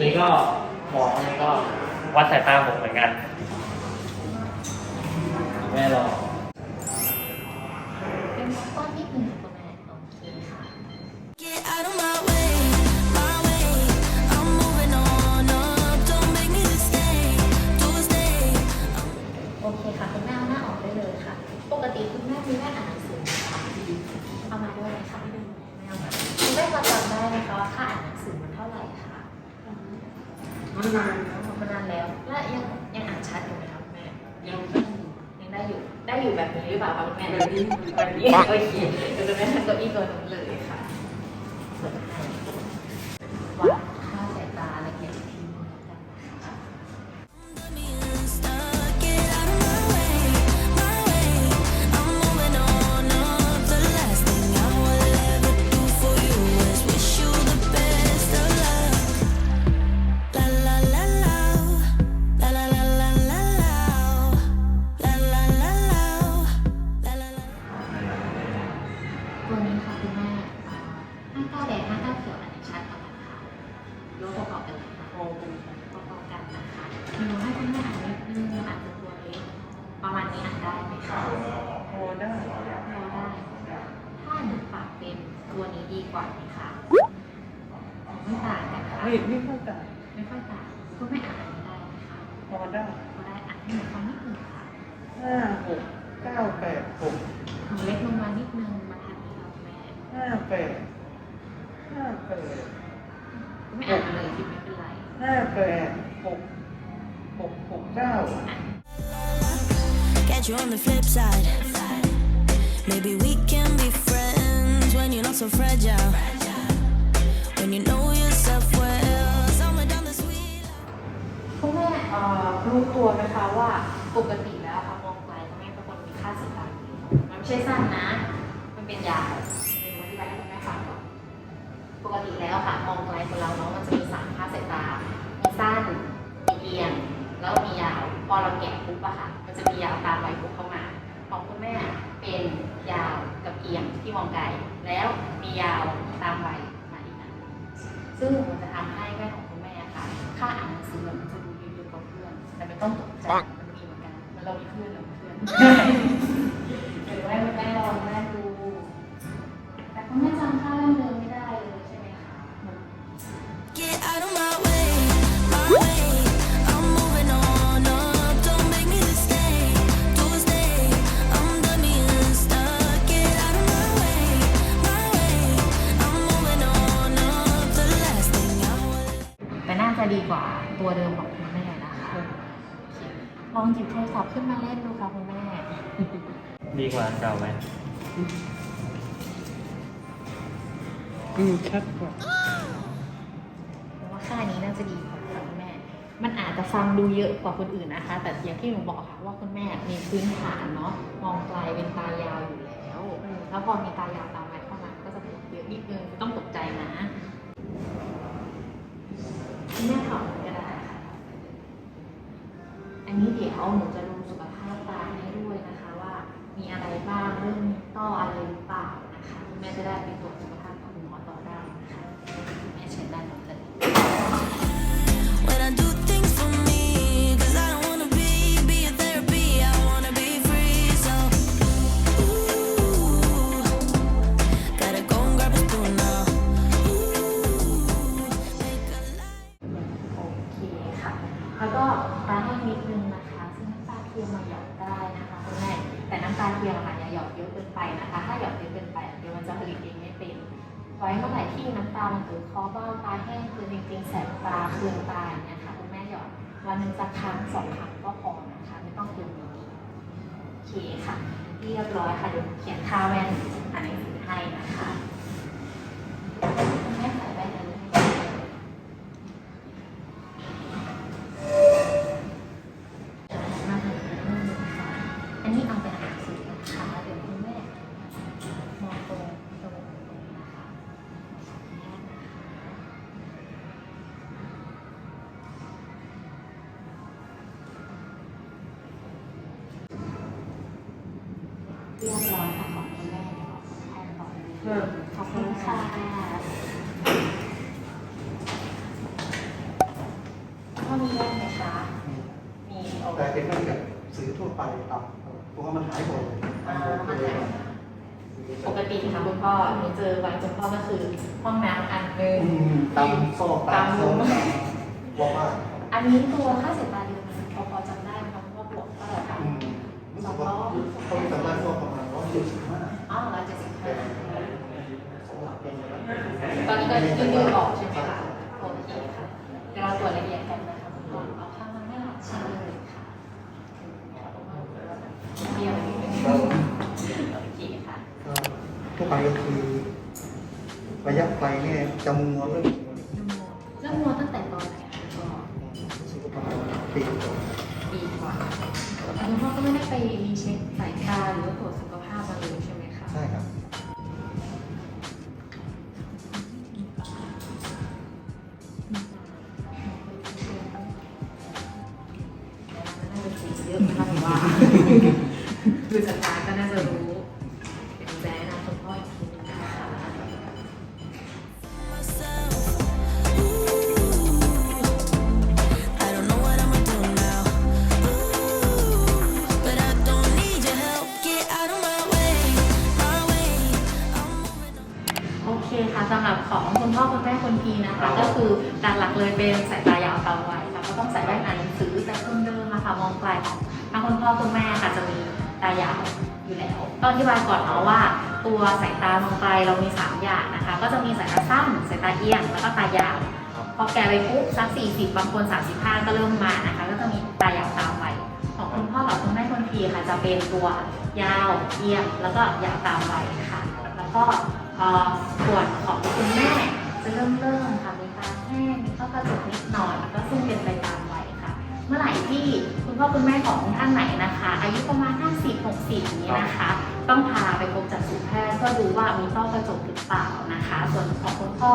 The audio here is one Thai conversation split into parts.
นี่ก็หมอคนนี้ก็วัดสายตาผมเหมือนกันแม่รอเป็นต้นที่หนึ่ง มันนานมานานแล้ว และยังยังอ่านชัดอยู่ไหมคะคุณแม่ยังยังได้อยู่ได้อยู่แบบนี้หรือเปล่าคะคุณแม่แบบนี้แบบนี้โอเคเดี๋ยวจะแม่ทำเก้าอี้ตัวนู้นเลย ดีกว่าไหมคะไม่ต่างกันค่ะไม่ไม่ค่อยต่างไม่ค่อยต่างคุณแม่อ่านได้ไหมคะพอได้พอได้อ่านให้หนูฟังนิดนึงค่ะห้าหกเก้าแปดหกหนูเล็กลงมานิดนึงมาทางนี้ครับแม่ห้าแปดห้าแปดไม่อ่านเลยที่ไม่เป็นไรห้าแปดหกหกหกเก้า Catch you on the flip side. Maybe we can be คุณแม่เอ่อรู้ตัวไหมคะว่าปกติแล้วค่ะมองไกลคุณแม่เป็นคนมีค่าสายตาดีมันไม่ใช่สั้นนะ มันเป็นยาวเป็นอธิบายให้คุณแม่ฟังก่อนปกติแล้วค่ะมองไกลคนเราเนาะมันจะมีสามค่าสายตา มีสั้น มีเอียง แล้วมียาว พอเราแกะปุ๊บอะค่ะ มันจะมียาวตามวัยปุ๊บเข้ามา ของคุณแม่เป็นยาวกับเอียงที่มองไกล แล้วมียาวตามวัยมาอีกนะซึ่งมันจะทำให้แม่ของคุณแม่ค่ะ ค่าอ่านหนังสือมันจะดูเยอะๆกว่าเพื่อน แต่ไม่ต้องตกใจมันมีเหมือนกันมันเรามีเพื่อนเรามีเพื่อน ดีกว่าตัวเดิมของคุณแม่นะคะลองหยิบโทรศัพท์ขึ้นมาเล่นดูค่ะคุณแม่ ดีกว่าอันเก่าไหมอืมชัดกว่าเพราะว่าค่านี้น่าจะดีกว่าค่ะคุณแม่ มันอาจจะฟังดูเยอะกว่าคนอื่นนะคะ แต่อย่างที่หนูบอกค่ะว่าคุณแม่มีพื้นฐานเนาะมองไกลเป็นตายาวอยู่แล้ว แล้วพอมีตายาวตามวัยเข้ามาก็จะบวกเยอะนิดนึงไม่ต้องตกใจนะคุณแม่ถอดก็ได้ค่ะ อันนี้ ที่น้ำตามันเกิดคอเบ้าตาแห้งคือจริงๆแสบตาเคืองตาอย่างเงี้ยค่ะคุณแม่หยอดวันหนึ่งสักครั้งสองครั้งก็พอนะคะไม่ต้องเกินโอเคค่ะเรียบร้อยค่ะเดี๋ยวเขียนค่าแว่นอ่านหนังสือให้นะคะ ขอบคุณค่ะพ่อมีเลขไหมคะ มีโอเคแต่เป็นเรื่องแบบซื้อทั่วไปต่ำเพราะว่ามันหายบ่อยหายบ่อยเลยปกติค่ะคุณพ่อหนูเจอวันคุณพ่อก็คือห้องน้ำอันหนึ่งอืมตำซอกตำซอกตำว่าว่าอันนี้ตัวค่าเสียตาเดือน ตอนนี้ก็ยืดยืดออกใช่ไหมคะโอเคค่ะเดี๋ยวเราตรวจละเอียดกันนะคะคุณพ่อเอาข้างมาให้หลังชิ้นเลยค่ะเดียวนิดนึงโอเคค่ะ ก็ทั่วไปก็คือระยะไกลเนี่ยจะมัวเรื่องีนะคะ ก็คือหลักๆเลยเป็นสายตายาวตาไวค่ะก็ต้องใส่แว่นอ่านหนังสือแต่คนเดิมนะคะมองไกลทั้งคุณพ่อคุณแม่ค่ะจะมีตายาวอยู่แล้วต้องอธิบายก่อนเนาะว่า ตัวสายตามองไกลเรามี 3 อย่างนะคะ ก็จะมีสายตาสั้นสายตาเอียงแล้วก็ตายาวพอแก่ไปปุ๊บสัก40 บางคน 35 ก็เริ่มมานะคะ ก็จะมีตายาวตามวัยของคุณพ่อกับคุณแม่คนพีค่ะ จะเป็นตัวยาวเอียงแล้วก็ยาวตามวัยค่ะ แล้วก็อส่วนของคุณแม่ จะเริ่มเริ่มค่ะมีตาแห้งมีข้อกระจกนิดหน่อยก็ซึ่งเป็นไปตามวัยค่ะ เมื่อไหร่ที่คุณพ่อคุณแม่ของท่านไหนนะคะ อายุประมาณ 50 60อย่างนี้นะคะ ต้องพาไปพบจักษุแพทย์เพื่อดูว่ามีต้อกระจกหรือเปล่านะคะ ส่วนของคุณพ่อ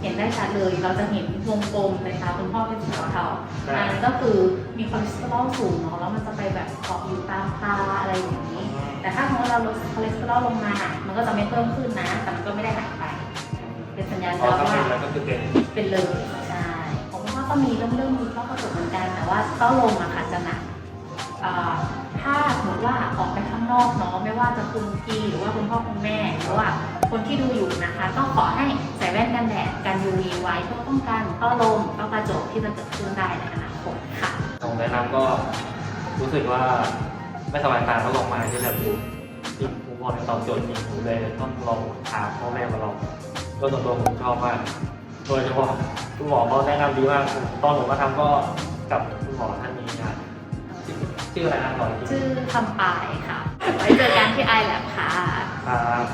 เห็นได้ชัดเลย เราจะเห็นวงกลมนะคะคุณพ่อเป็นสีเทาๆอันนั้นก็คือมีคอเลสเตอรอลสูงเนาะแล้วมันจะไปแบบเกาะอยู่ตามตาอะไรอย่างนี้ แต่ถ้าสมมติเราลดคอเลสเตอรอลลงมา มันก็จะไม่เพิ่มขึ้นนะ แต่มันก็ไม่ได้หายไป เป็นสัญญาณพอว่าถ้าเป็นแล้วก็คือเป็นเป็นเลยใช่ผมว่าก็มีเริ่มเริ่มมีต้อกระจกเหมือนกันแต่ว่าต้อลมอะค่ะจะหนักอ่าถ้าสมมติว่าออกไปข้างนอกเนาะไม่ว่าจะคุณพี่หรือว่าคุณพ่อคุณแม่หรือว่าคนที่ดูอยู่นะคะต้องขอให้ใส่แว่นกันแดดกัน UV ไว้เพื่อป้องกันต้อลมต้อกระจกที่จะเกิดขึ้นได้ในอนาคตค่ะตรงแนะนำก็รู้สึกว่าไม่สบายตาก็ลองมาที่แบบที่ผมบอกในตอบโจทย์จริงผมเลยต้องลองถามพ่อแม่มาลอง ก็ส่วนตัวผมชอบมาก โดยเฉพาะคุณหมอเขาแนะนำดีมาก ตอนผมมาทำก็กับคุณหมอท่านนี้นะชื่อชื่ออะไรนะก่อนที่ชื่อคำปายค่ะ ไว้เจอกันที่ไอแลบค่ะครับ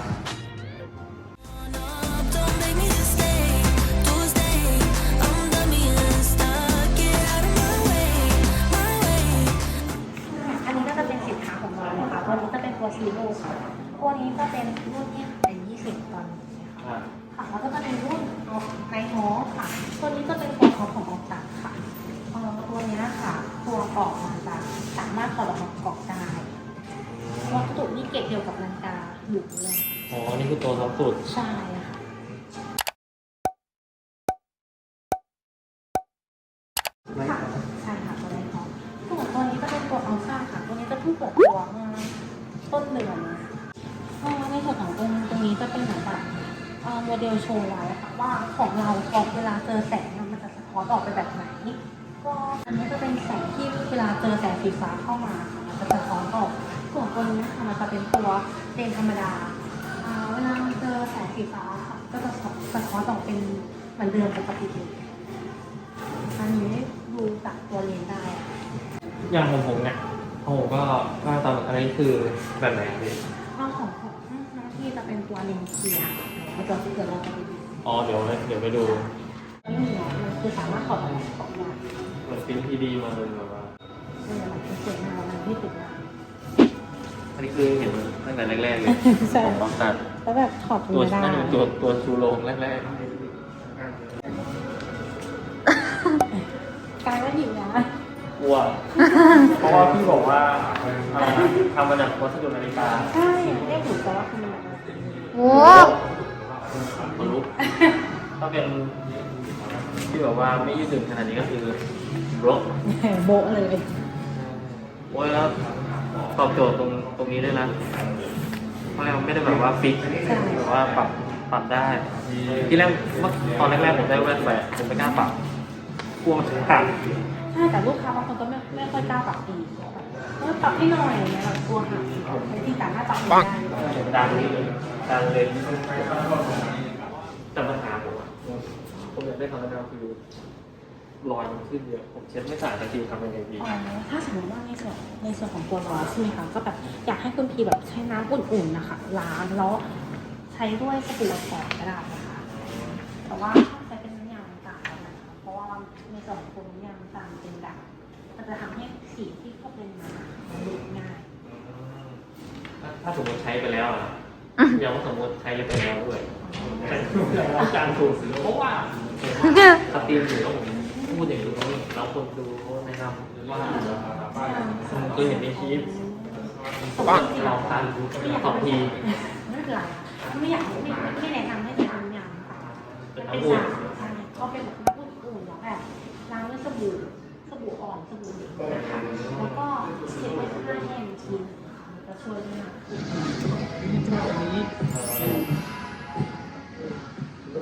Don't make me stay, do stay. I'm done being stuck. Get out of my way, my way. อันนี้ก็จะเป็นสินค้าของเราค่ะตัวนี้จะเป็นตัวซีโร่ค่ะตัวนี้ก็เป็นรุ่นที่เป็น 20 ตอนนี้ค่ะค่ะแล้วก็จะ อยู่เลยอ๋อ นี่คือตัวท็อปสุด ใช่ค่ะไม่ค่ะครับใช่ค่ะตัวไนโฮส่วนตัวนี้จะเป็นตัวอัลฟาค่ะ ตัวนี้จะเพิ่งเปิดตัวเมื่อต้นเดือนนะก็ในส่วนของตรงตรงนี้จะเป็นเหมือนแบบเอ่อโมเดลโชว์ไว้ค่ะว่าของเราพอเวลาเจอแสงอะมันจะสะท้อนออกไปแบบไหน ก็อันนี้จะเป็นแสงที่เวลาเจอแสงสีฟ้าเข้ามาค่ะมันจะสะท้อนออกส่วนตัวนี้ค่ะมันจะเป็นตัว เลนส์ธรรมดาอ่าเวลาเจอแสงสีฟ้าค่ะก็จะสะท้อนออกเป็นเหมือนเดิมปกติเลยอันนี้ดูจากตัวเลนส์ได้อะอย่างของผมเนี่ยของผมก็ว่าตอนอันนี้คือแบบไหนครับพี่ข้อของของน้องที่จะเป็นตัวเลนส์เคลียร์แล้วตัวที่เกิดเราจะไปดูอ๋อเดี๋ยวเดี๋ยวไปดูไม่มีเนาะมันคือสามารถถอดออกมาของได้เหมือนฟิล์มพีดีมาเลยแบบว่าเออมันสวยงามมันไม่ติดงาน อันนี้คือเห็นตั้งแต่แรกๆเลยใช่ ของต้องตัดแล้วแบบถอดตัวไม่ได้น่าจะเป็นตัวตัวชูโรงแรกกลายว่าหิวนะๆกลัว เพราะว่าพี่บอกว่าอะไรนะทำมาจากวัสดุนาฬิกาใช่เรียกหิวแต่ว่าคือมันแบบโอ้โาเป็นที่แบบว่าไม่ยืดหยุ่นขนาดนี้ก็คือบล็อกโบะเลยโอ้ยแล้ว ตอบโจทย์ตรงตรงนี้ด้วยนะเพราะเราไม่ได้แบบว่าฟิกแบบว่าปรับปรับได้ ที่แรกเมื่อตอนแรกๆผมได้แว่นไปผมไม่กล้าปรับกลัวมันจะขาดใช่แต่ลูกค้าบางคนก็ไม่ไม่ค่อยกล้าปรับเองแบบเออปรับให้หน่อยเนี่ยแบบกลัวหักแต่ที่สามารถปรับได้ดังเลยดังเลยแต่ปัญหาผมผมอยากได้คำแนะนำคือ รอยมันขึ้นเยอะ ผมเช็ดไม่สะอาดสักทีทำยังไงดีอ๋อถ้าสมมติว่าในส่วนในส่วนของตัวล้อใช่ไหมคะก็แบบอยากให้คุณพีแบบใช้น้ำอุ่นๆนะคะล้างแล้วใช้ด้วยสบู่ก่อนก็ได้นะคะ แต่ว่าถ้าใช้เป็นน้ำยาต่างๆแล้วนะคะเพราะว่าในส่วนของตัวน้ำยาต่างๆเป็นด่างมันจะทำให้สีที่เข้าเป็นน้ำมันหลุดง่ายถ้าถ้าสมมติใช้ไปแล้วอะอย่าว่าสมมติใช้ไปแล้วด้วยการถูกสื่อเพราะว่าสตรีมอยู่แล้วผม พูดอย่างนี้แล้วคนดูเขาแนะนำว่าเคยเห็นในคลิปลองทานดูสองทีไม่เป็นไรไม่อยากไม่ไม่แนะนำให้ใช้น้ำยาต่างเป็นเป็นน้ำอุ่นสารใช่ก็เป็นแบบน้ำอุ่นๆแล้วแบบล้างด้วยสบู่สบู่อ่อนสบู่เหลวนะคะแล้วก็เช็ดไว้ข้างหน้าแห้งทีนึงค่ะมันจะช่วยได้มากขึ้น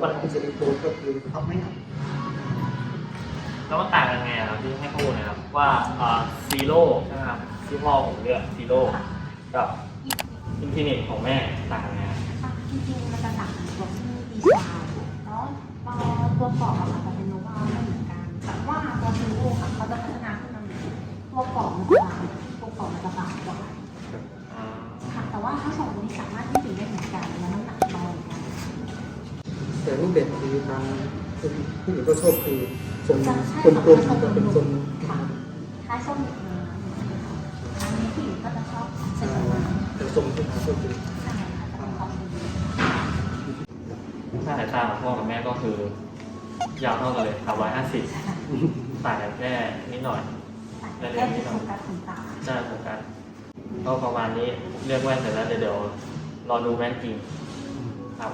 วันที่จะดีโตก็คือพับไม่หัก แล้วมันต่างกันไงครับที่ให้ข้อมูลหนะครับว่าซีโร่ใช่ไหมครับที่พ่อผมเลือกซีโร่กับอินฟินิตของแม่ต่างกันไงครับอะจริงๆมันจะต่างกันตรงที่ดีไซน์แล้วเอ่อตัวกรอบอะค่ะจะเป็นโนวาไม่เหมือนกันแต่ว่าตัวซีโร่ค่ะเขาจะพัฒนาขึ้นมาใหม่ตัวกรอบมันจะบางตัวกรอบมันจะบางกว่าอ่าค่ะแต่ว่าทั้งสองตัวนี้สามารถที่จะได้เหมือนกันและน้ำหนักน้อยเหมือนกันแต่รูปแบบคือทางผู้ผู้หญิงก็ชอบคือ ทรงจะใช่คนกลมค่ะจะเป็นทรงค่ะคล้ายส้มหมึกน้ำอันนี้ผู้หญิงก็จะชอบใส่น้ำแต่ทรงเขาก็คือใช่ค่ะจะเป็นของถ้าสายตาของพ่อกับแม่ก็คือยาวเท่ากันเลยสามร้อยห้าสิบต่างกันแค่นิดหน่อยแต่แค่ที่โฟกัสของตาน่าโฟกัสก็ประมาณนี้เลือกแว่นเสร็จแล้วเดี๋ยวเดี๋ยวรอดูแว่นจริงครับ